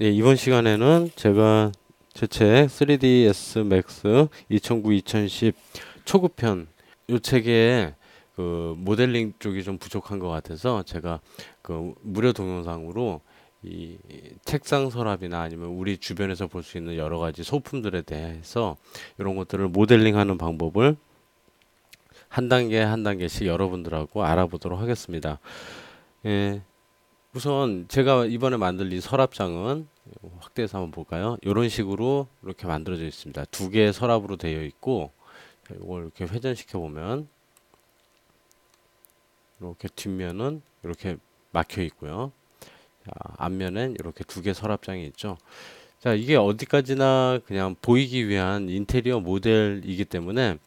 예, 이번 시간에는 제가 제 책 3ds max 2009-2010 초급편 요 책에 그 모델링 쪽이 좀 부족한 것 같아서 제가 그 무료 동영상으로 이 책상 서랍이나 아니면 우리 주변에서 볼 수 있는 여러 가지 소품들에 대해서 이런 것들을 모델링하는 방법을 한 단계 한 단계씩 여러분들하고 알아보도록 하겠습니다. 예, 우선 제가 이번에 만들 이 서랍장은 확대해서 한번 볼까요? 이런 식으로 이렇게 만들어져 있습니다. 두 개의 서랍으로 되어 있고 이걸 이렇게 회전시켜 보면 이렇게 뒷면은 이렇게 막혀 있고요. 자, 앞면엔 이렇게 두 개 서랍장이 있죠. 자, 이게 어디까지나 그냥 보이기 위한 인테리어 모델이기 때문에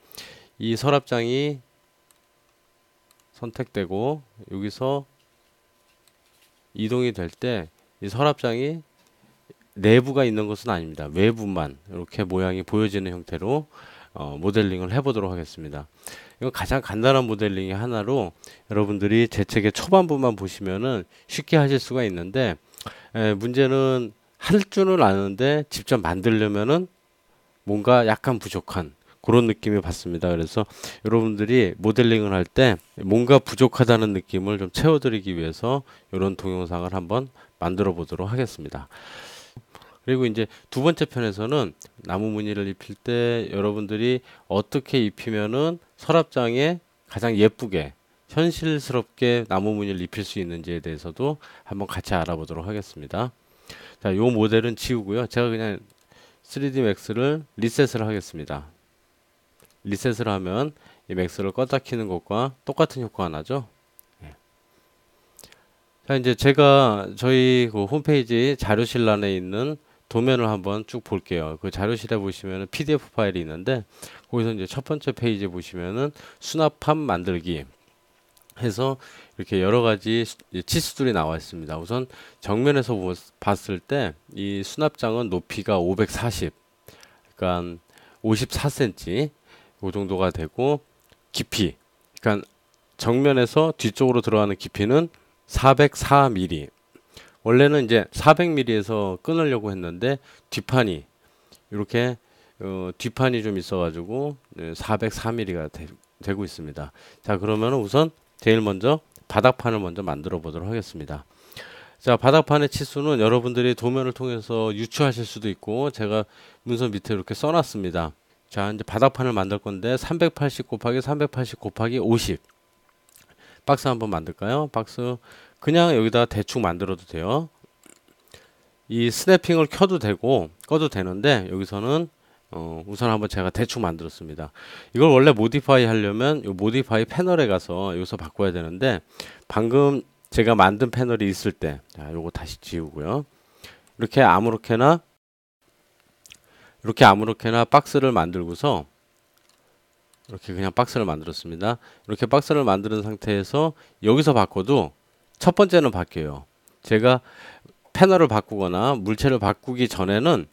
이 서랍장이 선택되고 여기서 이동이 될 때 이 서랍장이 내부가 있는 것은 아닙니다. 외부만 이렇게 모양이 보여지는 형태로 어, 모델링을 해보도록 하겠습니다. 이거 가장 간단한 모델링의 하나로 여러분들이 제 책의 초반부만 보시면은 쉽게 하실 수가 있는데 에, 문제는 할 줄은 아는데 직접 만들려면은 뭔가 약간 부족한 그런 느낌을 받습니다. 그래서 여러분들이 모델링을 할 때 뭔가 부족하다는 느낌을 좀 채워드리기 위해서 이런 동영상을 한번 만들어 보도록 하겠습니다. 그리고 이제 두 번째 편에서는 나무 무늬를 입힐 때 여러분들이 어떻게 입히면은 서랍장에 가장 예쁘게 현실스럽게 나무 무늬를 입힐 수 있는지에 대해서도 한번 같이 알아보도록 하겠습니다. 자, 요 모델은 지우고요. 제가 그냥 3D 맥스를 리셋을 하겠습니다. 리셋을 하면 이 맥스를 껐다 키는 것과 똑같은 효과가 나죠. 예. 자 이제 제가 저희 그 홈페이지 자료실란에 있는 도면을 한번 쭉 볼게요. 그 자료실에 보시면은 PDF 파일이 있는데 거기서 이제 첫 번째 페이지 보시면은 수납함 만들기 해서 이렇게 여러 가지 치수들이 나와 있습니다. 우선 정면에서 봤을 때 이 수납장은 높이가 540, 그러니까 54cm 그 정도가 되고 깊이 그러니까 정면에서 뒤쪽으로 들어가는 깊이는 404mm 원래는 이제 400mm에서 끊으려고 했는데 뒷판이 이렇게 어, 뒷판이 좀 있어가지고 404mm가 되, 되고 있습니다. 자 그러면 우선 제일 먼저 바닥판을 먼저 만들어 보도록 하겠습니다. 자 바닥판의 치수는 여러분들이 도면을 통해서 유추하실 수도 있고 제가 문서 밑에 이렇게 써놨습니다. 자, 이제 바닥판을 만들 건데 380 곱하기 380 곱하기 50 박스 한번 만들까요? 박스 그냥 여기다 대충 만들어도 돼요. 이 스냅핑을 켜도 되고 꺼도 되는데 여기서는 어, 우선 한번 제가 대충 만들었습니다. 이걸 원래 모디파이 하려면 이 모디파이 패널에 가서 여기서 바꿔야 되는데 방금 제가 만든 패널이 있을 때 자, 요거 다시 지우고요. 이렇게 아무렇게나 이렇게 아무렇게나 박스를 만들고서 이렇게 그냥 박스를 만들었습니다. 이렇게 박스를 만드는 상태에서 여기서 바꿔도 첫 번째는 바뀌어요. 제가 패널을 바꾸거나 물체를 바꾸기 전에는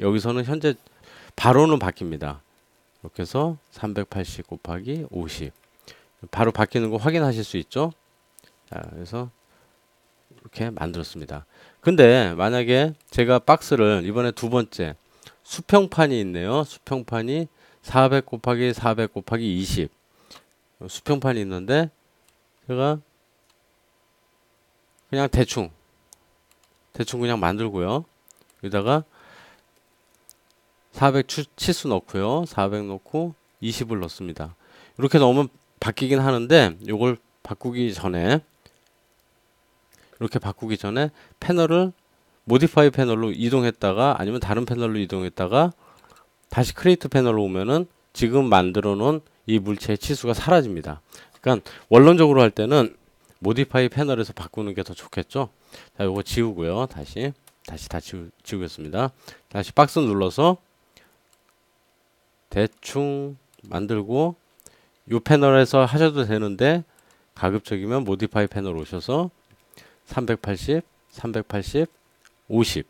여기서는 현재 바로는 바뀝니다. 이렇게 해서 380 곱하기 50 바로 바뀌는 거 확인하실 수 있죠? 자, 그래서 이렇게 만들었습니다. 근데 만약에 제가 박스를 이번에 두 번째 수평판이 있네요. 수평판이 400 곱하기 400 곱하기 20 수평판이 있는데 제가 그냥 대충 대충 그냥 만들고요. 여기다가 400 치수 넣고요. 400 넣고 20을 넣습니다. 이렇게 넣으면 바뀌긴 하는데 이걸 바꾸기 전에 이렇게 바꾸기 전에 패널을 모디파이 패널로 이동했다가 아니면 다른 패널로 이동했다가 다시 크리에이트 패널로 오면은 지금 만들어 놓은 이 물체의 치수가 사라집니다. 그러니까 원론적으로 할 때는 모디파이 패널에서 바꾸는 게 더 좋겠죠. 자, 요거 지우고요. 다시 다시 다 지우, 지우겠습니다. 다시 박스 눌러서 대충 만들고 이 패널에서 하셔도 되는데 가급적이면 모디파이 패널 오셔서 380, 380 50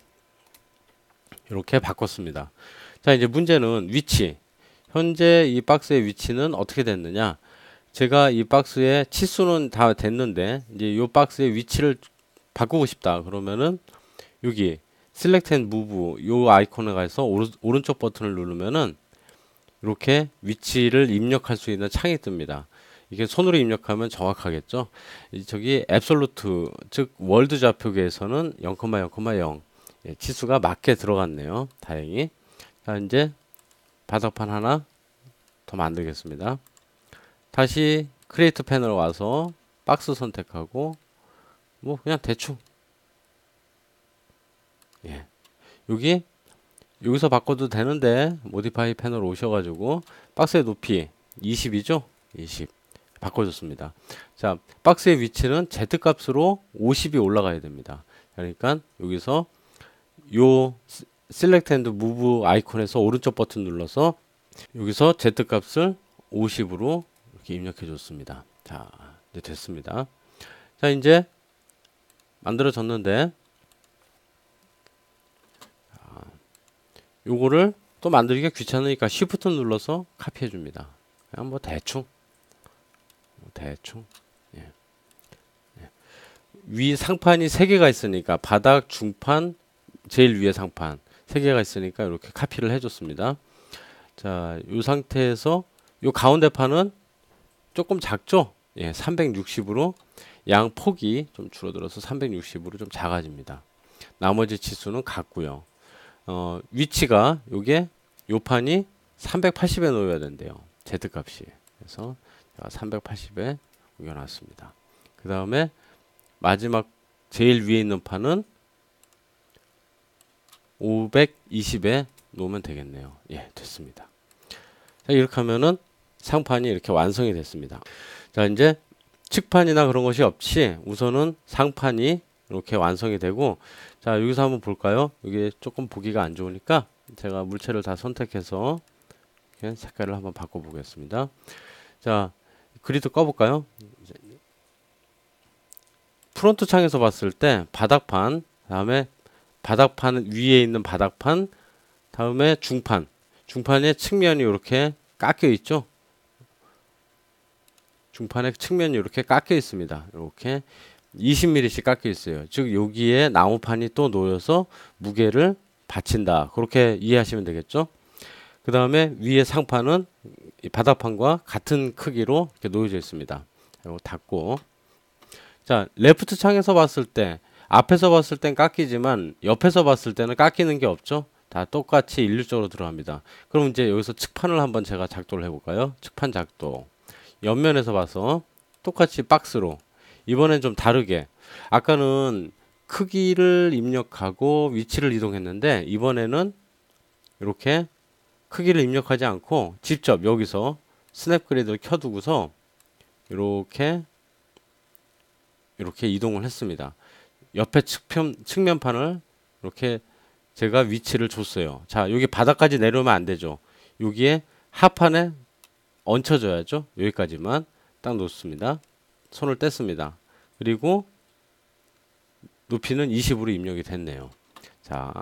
이렇게 바꿨습니다. 자 이제 문제는 위치 현재 이 박스의 위치는 어떻게 됐느냐 제가 이 박스의 치수는 다 됐는데 이제 이 박스의 위치를 바꾸고 싶다 그러면은 여기 Select and Move 요 아이콘에 가서 오른, 오른쪽 버튼을 누르면은 이렇게 위치를 입력할 수 있는 창이 뜹니다. 이게 손으로 입력하면 정확하겠죠. 이 저기 앱솔루트 즉 월드 좌표계에서는 0,0,0 예, 치수가 맞게 들어갔네요. 다행히. 자 이제 바닥판 하나 더 만들겠습니다. 다시 크리에이트 패널 와서 박스 선택하고 뭐 그냥 대충 예 여기 여기서 바꿔도 되는데 모디파이 패널 오셔가지고 박스의 높이 20이죠 20 바꿔줬습니다. 자 박스의 위치는 Z 값으로 50이 올라가야 됩니다. 그러니까 여기서 요 셀렉트 앤드 무브 아이콘에서 오른쪽 버튼 눌러서 여기서 Z 값을 50으로 이렇게 입력해 줬습니다. 자 이제 됐습니다. 자 이제 만들어졌는데 요거를 또 만들기가 귀찮으니까 Shift 눌러서 카피해 줍니다. 그냥 뭐 대충. 뭐 대충 예. 예. 위 상판이 세 개가 있으니까 바닥 중판 제일 위에 상판 세 개가 있으니까 이렇게 카피를 해줬습니다. 자, 이 상태에서 요 가운데 판은 조금 작죠? 예, 360으로 양 폭이 좀 줄어들어서 360으로 좀 작아집니다. 나머지 치수는 같고요. 어, 위치가 요게 요 판이 380에 놓여야 된대요. Z 값이. 그래서 380에 옮겨놨습니다. 그 다음에 마지막 제일 위에 있는 판은 520에 놓으면 되겠네요. 예, 됐습니다. 자, 이렇게 하면은 상판이 이렇게 완성이 됐습니다. 자, 이제 측판이나 그런 것이 없이 우선은 상판이 이렇게 완성이 되고 자 여기서 한번 볼까요 이게 조금 보기가 안 좋으니까 제가 물체를 다 선택해서 색깔을 한번 바꿔 보겠습니다 자 그리드 꺼 볼까요 프론트 창에서 봤을 때 바닥판 다음에 바닥판 위에 있는 바닥판 다음에 중판 중판의 측면이 이렇게 깎여 있죠 중판의 측면이 이렇게 깎여 있습니다 이렇게 20mm씩 깎여 있어요. 즉 여기에 나무판이 또 놓여서 무게를 받친다. 그렇게 이해하시면 되겠죠. 그 다음에 위에 상판은 바닥판과 같은 크기로 이렇게 놓여져 있습니다. 이거 닫고 자 레프트 창에서 봤을 때 앞에서 봤을 땐 깎이지만 옆에서 봤을 때는 깎이는 게 없죠. 다 똑같이 일률적으로 들어갑니다. 그럼 이제 여기서 측판을 한번 제가 작도를 해볼까요? 측판 작도 옆면에서 봐서 똑같이 박스로 이번엔 좀 다르게 아까는 크기를 입력하고 위치를 이동했는데 이번에는 이렇게 크기를 입력하지 않고 직접 여기서 스냅 그리드를 켜두고서 이렇게 이렇게 이동을 했습니다. 옆에 측면, 측면판을 이렇게 제가 위치를 줬어요. 자, 여기 바닥까지 내려오면 안 되죠. 여기에 하판에 얹혀줘야죠. 여기까지만 딱 놓습니다. 손을 뗐습니다. 그리고 높이는 20으로 입력이 됐네요. 자,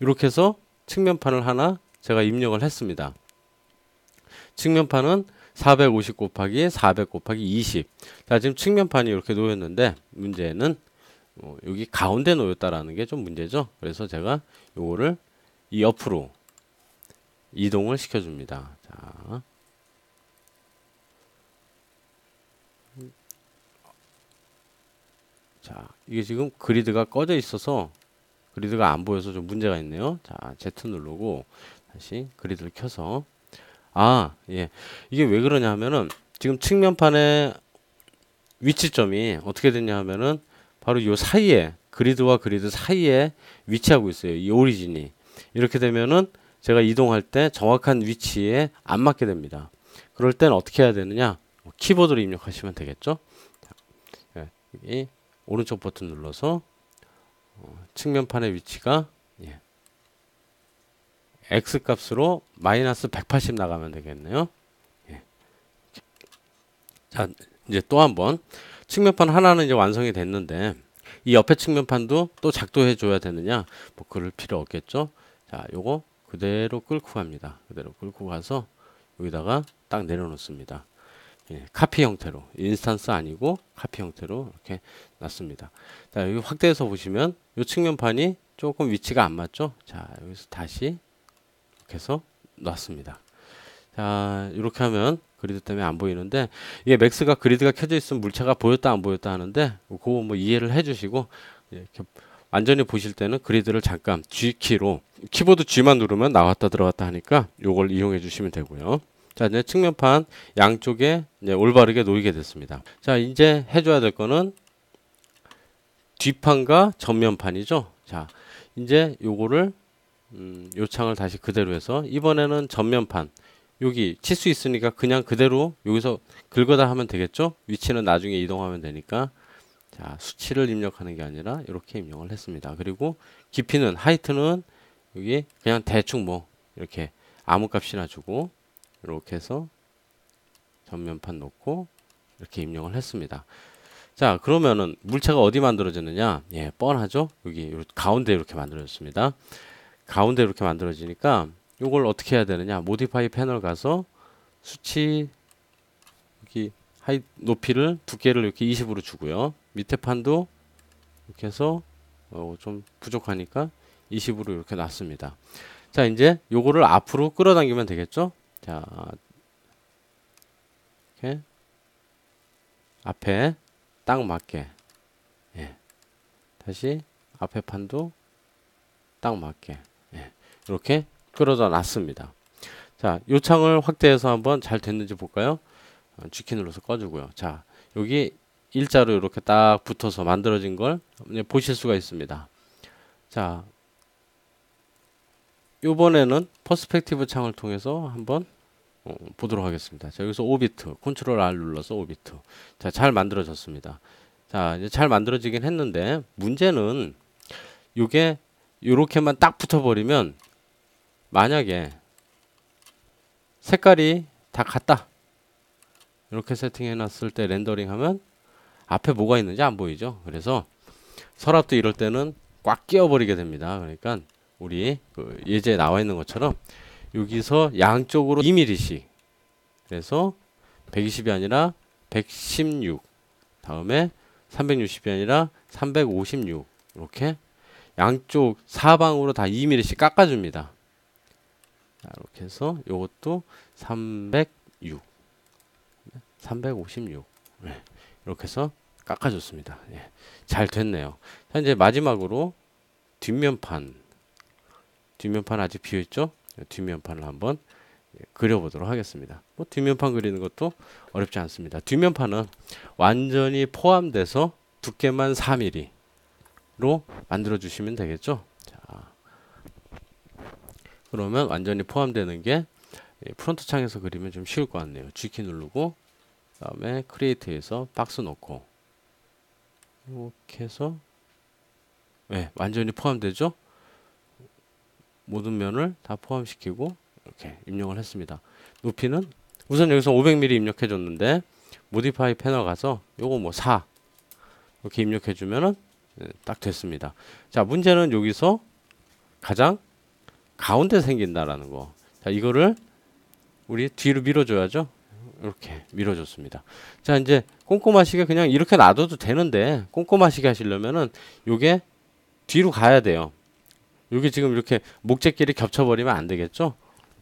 이렇게 해서 측면판을 하나 제가 입력을 했습니다. 측면판은 450 곱하기 400 곱하기 20. 자, 지금 측면판이 이렇게 놓였는데 문제는 어, 여기 가운데 놓였다라는 게 좀 문제죠. 그래서 제가 요거를 이 옆으로 이동을 시켜줍니다. 자, 자, 이게 지금 그리드가 꺼져 있어서 그리드가 안 보여서 좀 문제가 있네요. 자, Z 누르고 다시 그리드를 켜서 아, 예. 이게 왜 그러냐 하면은 지금 측면판의 위치점이 어떻게 됐냐 하면은 바로 요 사이에 그리드와 그리드 사이에 위치하고 있어요. 이 오리진이. 이렇게 되면은 제가 이동할 때 정확한 위치에 안 맞게 됩니다. 그럴 땐 어떻게 해야 되느냐? 키보드로 입력하시면 되겠죠? 자, 예, 오른쪽 버튼 눌러서 어, 측면판의 위치가 예. x 값으로 마이너스 180 나가면 되겠네요. 예. 자 이제 또 한번 측면판 하나는 이제 완성이 됐는데 이 옆에 측면판도 또 작동해 줘야 되느냐 뭐 그럴 필요 없겠죠. 자 요거 그대로 끌고 갑니다. 그대로 끌고 가서 여기다가 딱 내려놓습니다. 예, 카피 형태로 인스턴스 아니고 카피 형태로 이렇게 놨습니다. 자 여기 확대해서 보시면 이 측면판이 조금 위치가 안 맞죠? 자 여기서 다시 이렇게 해서 놨습니다. 자 이렇게 하면 그리드 때문에 안 보이는데 이게 맥스가 그리드가 켜져 있으면 물체가 보였다 안 보였다 하는데 그거 뭐 이해를 해주시고 이렇게 완전히 보실 때는 그리드를 잠깐 G키로 키보드 G만 누르면 나왔다 들어갔다 하니까 요걸 이용해 주시면 되고요. 자, 이제 측면판 양쪽에 이제 올바르게 놓이게 됐습니다. 자, 이제 해줘야 될 거는 뒷판과 전면판이죠. 자, 이제 요거를 음, 요 창을 다시 그대로 해서 이번에는 전면판 여기 칠 수 있으니까 그냥 그대로 여기서 긁어다 하면 되겠죠? 위치는 나중에 이동하면 되니까 자, 수치를 입력하는 게 아니라 이렇게 입력을 했습니다. 그리고 깊이는 하이트는 여기 그냥 대충 뭐 이렇게 아무 값이나 주고 이렇게 해서 전면판 놓고 이렇게 입력을 했습니다. 자, 그러면은 물체가 어디 만들어졌느냐? 예, 뻔하죠? 여기 가운데 이렇게 만들어졌습니다. 가운데 이렇게 만들어지니까 이걸 어떻게 해야 되느냐? 모디파이 패널 가서 수치 여기 하이 높이를 두께를 이렇게 20으로 주고요. 밑에 판도 이렇게 해서 어, 좀 부족하니까 20으로 이렇게 놨습니다. 자, 이제 요거를 앞으로 끌어당기면 되겠죠? 자, 이렇게 앞에 딱 맞게 예. 다시 앞에 판도 딱 맞게 예. 이렇게 끌어다 놨습니다. 자, 요 창을 확대해서 한번 잘 됐는지 볼까요? 어, 눌러서 꺼주고요. 자, 여기 일자로 이렇게 딱 붙어서 만들어진 걸 보실 수가 있습니다. 자, 이번에는 퍼스펙티브 창을 통해서 한번 어, 보도록 하겠습니다. 자, 여기서 5비트, 컨트롤 R 눌러서 5비트. 자, 잘 만들어졌습니다. 자, 이제 잘 만들어지긴 했는데, 문제는 이게 이렇게만 딱 붙어버리면, 만약에 색깔이 다 같다. 이렇게 세팅해 놨을 때 렌더링 하면 앞에 뭐가 있는지 안 보이죠. 그래서 서랍도 이럴 때는 꽉 끼워버리게 됩니다. 그러니까 우리 그 예제에 나와 있는 것처럼 여기서 양쪽으로 2mm씩 그래서 120이 아니라 116 다음에 360이 아니라 356 이렇게 양쪽 사방으로 다 2mm씩 깎아줍니다. 자, 이렇게 해서 이것도 306 356 네, 이렇게 해서 깎아줬습니다. 예, 잘 됐네요. 자, 이제 마지막으로 뒷면판 뒷면판 아직 비어있죠? 뒷면판을 한번 그려보도록 하겠습니다. 뭐 뒷면판 그리는 것도 어렵지 않습니다. 뒷면판은 완전히 포함돼서 두께만 4mm로 만들어 주시면 되겠죠. 자, 그러면 완전히 포함되는 게 프론트 창에서 그리면 좀 쉬울 것 같네요. G키 누르고 그다음에 크리에이트에서 박스 놓고 이렇게 해서 네, 완전히 포함되죠. 모든 면을 다 포함시키고 이렇게 입력을 했습니다. 높이는 우선 여기서 500mm 입력해 줬는데 모디파이 패널 가서 요거 뭐 4 이렇게 입력해 주면은 네, 딱 됐습니다. 자, 문제는 여기서 가장 가운데 생긴다라는 거. 자, 이거를 우리 뒤로 밀어 줘야죠. 이렇게 밀어 줬습니다. 자, 이제 꼼꼼하시게 그냥 이렇게 놔둬도 되는데 꼼꼼하시게 하시려면은 요게 뒤로 가야 돼요. 여기 지금 이렇게 목재끼리 겹쳐버리면 안 되겠죠?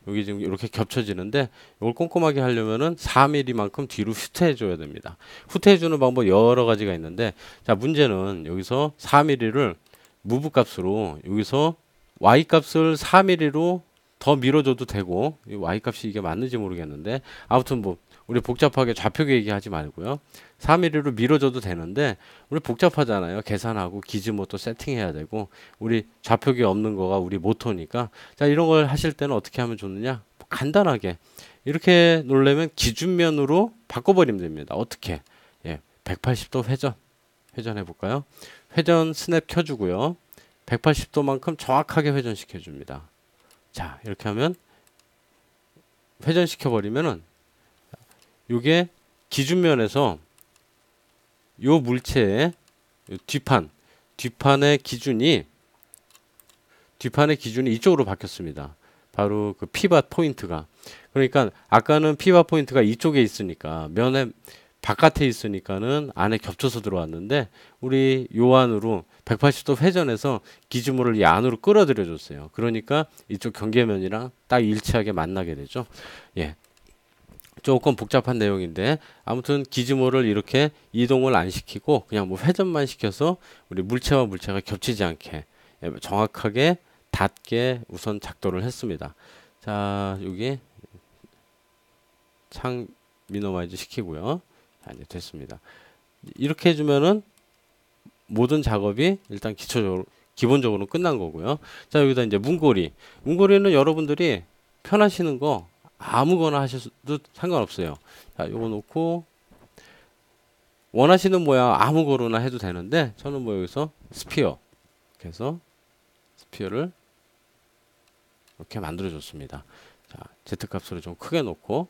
여기 지금 이렇게 겹쳐지는데 이걸 꼼꼼하게 하려면은 4mm만큼 뒤로 후퇴해줘야 됩니다. 후퇴해주는 방법 여러 가지가 있는데 자 문제는 여기서 4mm를 무브 값으로 여기서 y 값을 4mm로 더 밀어줘도 되고 이 y 값이 이게 맞는지 모르겠는데 아무튼 뭐 우리 복잡하게 좌표 얘기하지 말고요. 3mm로 밀어줘도 되는데 우리 복잡하잖아요. 계산하고 기즈모 또 세팅해야 되고 우리 좌표기 없는 거가 우리 모토니까 자 이런 걸 하실 때는 어떻게 하면 좋느냐? 뭐 간단하게 이렇게 놀려면 기준면으로 바꿔버리면 됩니다. 어떻게? 예, 180도 회전 회전해 볼까요? 회전 스냅 켜주고요. 180도만큼 정확하게 회전시켜 줍니다. 자 이렇게 하면 회전시켜 버리면은 요게 기준면에서 요 물체의 뒷판 뒷판의 기준이 뒷판의 기준이 이쪽으로 바뀌었습니다. 바로 그 피밭 포인트가 그러니까 아까는 피바 포인트가 이쪽에 있으니까 면에 바깥에 있으니까는 안에 겹쳐서 들어왔는데 우리 요 안으로 180도 회전해서 기준물을 이 안으로 끌어들여 줬어요. 그러니까 이쪽 경계면이랑 딱 일치하게 만나게 되죠. 예. 조금 복잡한 내용인데 아무튼 기즈모를 이렇게 이동을 안 시키고 그냥 뭐 회전만 시켜서 우리 물체와 물체가 겹치지 않게 예, 정확하게 닿게 우선 작도를 했습니다. 자 여기 창 미니마이즈 시키고요. 자, 이제 됐습니다. 이렇게 해주면은 모든 작업이 일단 기초적으로 기본적으로 끝난 거고요. 자 여기다 이제 문고리. 문고리는 여러분들이 편하시는 거 아무거나 하셔도 상관없어요. 자 요거 놓고 원하시는 모양 아무거나 해도 되는데 저는 뭐 여기서 스피어 그래서 스피어를 이렇게 만들어 줬습니다. 자 Z 값으로 좀 크게 놓고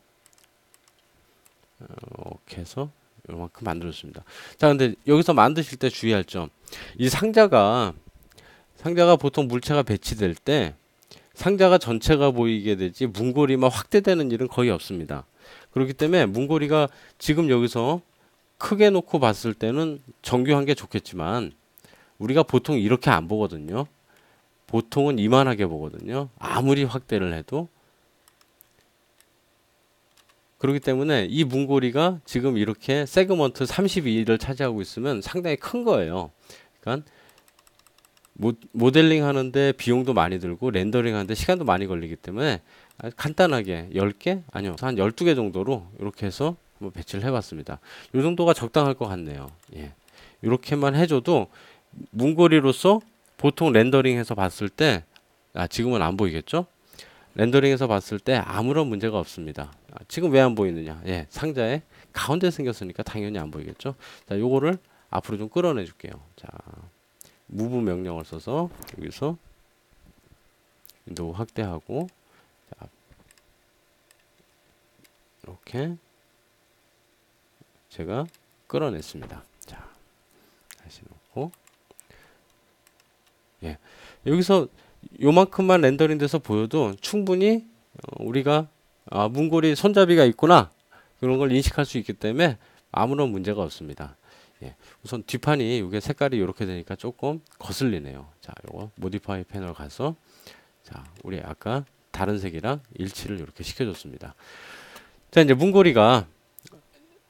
이렇게 해서 요만큼 만들었습니다. 자, 근데 여기서 만드실 때 주의할 점. 이 상자가 상자가 보통 물체가 배치될 때 상자가 전체가 보이게 되지 문고리만 확대되는 일은 거의 없습니다. 그렇기 때문에 문고리가 지금 여기서 크게 놓고 봤을 때는 정교한 게 좋겠지만 우리가 보통 이렇게 안 보거든요. 보통은 이만하게 보거든요. 아무리 확대를 해도 그렇기 때문에 이 문고리가 지금 이렇게 세그먼트 32를 차지하고 있으면 상당히 큰 거예요. 그러니까 모, 모델링 하는데 비용도 많이 들고 렌더링 하는데 시간도 많이 걸리기 때문에 간단하게 10개? 아니요. 한 12개 정도로 이렇게 해서 뭐 배치를 해봤습니다. 이 정도가 적당할 것 같네요. 예. 이렇게만 해줘도 문고리로서 보통 렌더링해서 봤을 때 아, 지금은 안 보이겠죠? 렌더링에서 봤을 때 아무런 문제가 없습니다. 아, 지금 왜 안 보이느냐? 예, 상자에 가운데 생겼으니까 당연히 안 보이겠죠? 자, 요거를 앞으로 좀 끌어내 줄게요. 자, 무브 명령을 써서 여기서 윈도우 확대하고 자, 이렇게 제가 끌어냈습니다. 자, 다시 놓고 예, 여기서 요만큼만 렌더링 돼서 보여도 충분히 어, 우리가 아, 문고리 손잡이가 있구나 그런 걸 인식할 수 있기 때문에 아무런 문제가 없습니다. 예, 우선 뒷판이 이게 색깔이 이렇게 되니까 조금 거슬리네요. 자, 요거 모디파이 패널 가서 자, 우리 아까 다른 색이랑 일치를 이렇게 시켜줬습니다. 자, 이제 문고리가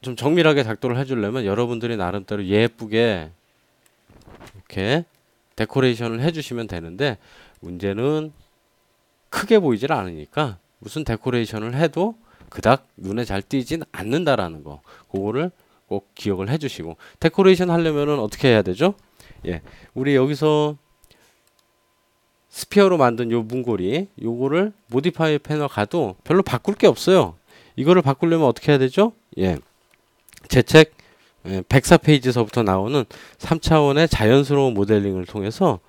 좀 정밀하게 작도를 해주려면 여러분들이 나름대로 예쁘게 이렇게 데코레이션을 해주시면 되는데 문제는 크게 보이질 않으니까 무슨 데코레이션을 해도 그닥 눈에 잘 띄진 않는다라는 거. 그거를 꼭 기억을 해 주시고 데코레이션 하려면은 어떻게 해야 되죠? 예. 우리 여기서 스피어로 만든 요 문고리 요거를 모디파이 패널 가도 별로 바꿀 게 없어요. 이거를 바꾸려면 어떻게 해야 되죠? 예. 제책 104페이지서부터 나오는 3차원의 자연스러운 모델링을 통해서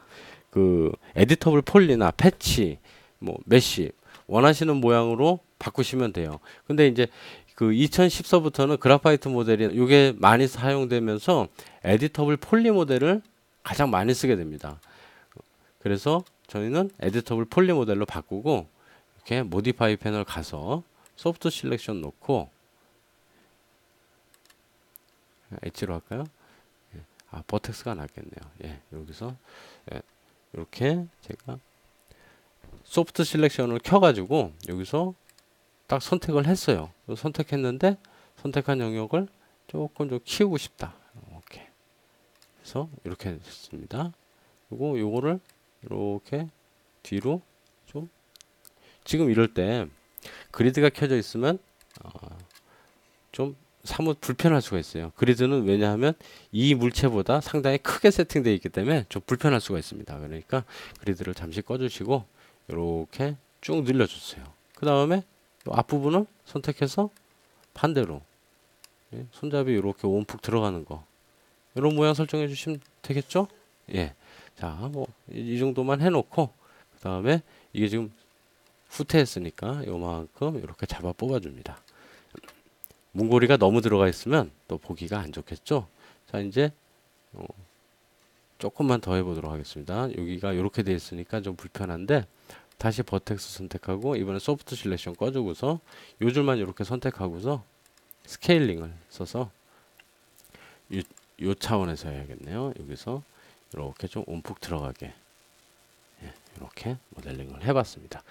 그 에디터블 폴리나 패치, 뭐 메시 원하시는 모양으로 바꾸시면 돼요. 근데 이제 그 2014부터는 그래파이트 모델이 이게 많이 사용되면서 에디터블 폴리 모델을 가장 많이 쓰게 됩니다. 그래서 저희는 에디터블 폴리 모델로 바꾸고 이렇게 모디파이 패널 가서 소프트 실렉션 놓고 엣지로 할까요? 예. 아 버텍스가 낫겠네요. 예, 여기서 예, 이렇게 제가 소프트 실렉션을 켜가지고 여기서 딱 선택을 했어요. 선택했는데 선택한 영역을 조금 좀 키우고 싶다. 이렇게 그래서 이렇게 했습니다. 그리고 요거를 이렇게 뒤로 좀 지금 이럴 때 그리드가 켜져 있으면 어, 좀 사뭇 불편할 수가 있어요. 그리드는 왜냐하면 이 물체보다 상당히 크게 세팅되어 있기 때문에 좀 불편할 수가 있습니다. 그러니까 그리드를 잠시 꺼주시고 이렇게 쭉 늘려주세요. 그 다음에 앞부분을 선택해서 반대로 예, 손잡이 이렇게 온푹 들어가는 거 이런 모양 설정해 주시면 되겠죠? 예. 자, 뭐 이 정도만 해 놓고 그 다음에 이게 지금 후퇴했으니까 요만큼 이렇게 잡아 뽑아 줍니다. 문고리가 너무 들어가 있으면 또 보기가 안 좋겠죠. 자 이제 어, 조금만 더 해보도록 하겠습니다. 여기가 이렇게 되어 있으니까 좀 불편한데 다시 버텍스 선택하고 이번에 소프트 실렉션 꺼주고서 요 줄만 이렇게 선택하고서 스케일링을 써서 요, 요 차원에서 해야겠네요. 여기서 이렇게 좀 움푹 들어가게 예, 이렇게 모델링을 해봤습니다.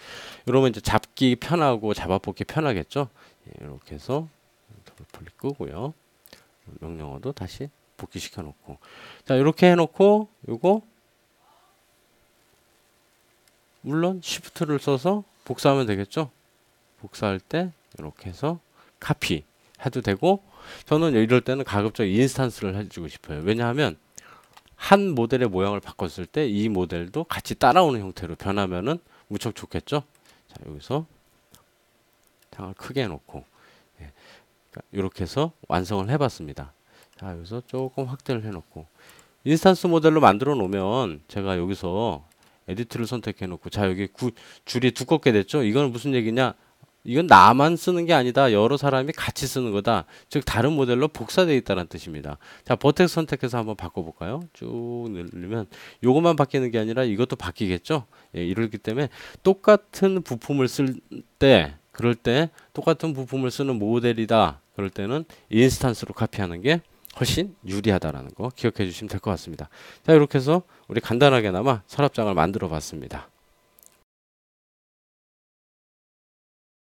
이러면 이제 잡기 편하고 잡아보기 편하겠죠. 예, 이렇게 해서 클릭 끄고요. 명령어도 다시 복귀시켜 놓고 자 이렇게 해놓고 요거 물론 쉬프트를 써서 복사하면 되겠죠. 복사할 때 이렇게 해서 카피 해도 되고 저는 이럴 때는 가급적 인스탄스를 해주고 싶어요. 왜냐하면 한 모델의 모양을 바꿨을 때 이 모델도 같이 따라오는 형태로 변하면은 무척 좋겠죠. 자 여기서 창을 크게 해놓고 예. 이렇게 해서 완성을 해봤습니다. 자 여기서 조금 확대를 해놓고 인스탄스 모델로 만들어 놓으면 제가 여기서 에디트를 선택해 놓고 자 여기 구, 줄이 두껍게 됐죠? 이건 무슨 얘기냐? 이건 나만 쓰는 게 아니다. 여러 사람이 같이 쓰는 거다. 즉 다른 모델로 복사되어 있다는 뜻입니다. 자 버텍 선택해서 한번 바꿔볼까요? 쭉 누르면 요것만 바뀌는 게 아니라 이것도 바뀌겠죠? 예, 이렇기 때문에 똑같은 부품을 쓸 때 그럴 때 똑같은 부품을 쓰는 모델이다. 그럴 때는 인스탄스로 카피하는 게 훨씬 유리하다라는 거 기억해 주시면 될 것 같습니다. 자 이렇게 해서 우리 간단하게나마 서랍장을 만들어 봤습니다.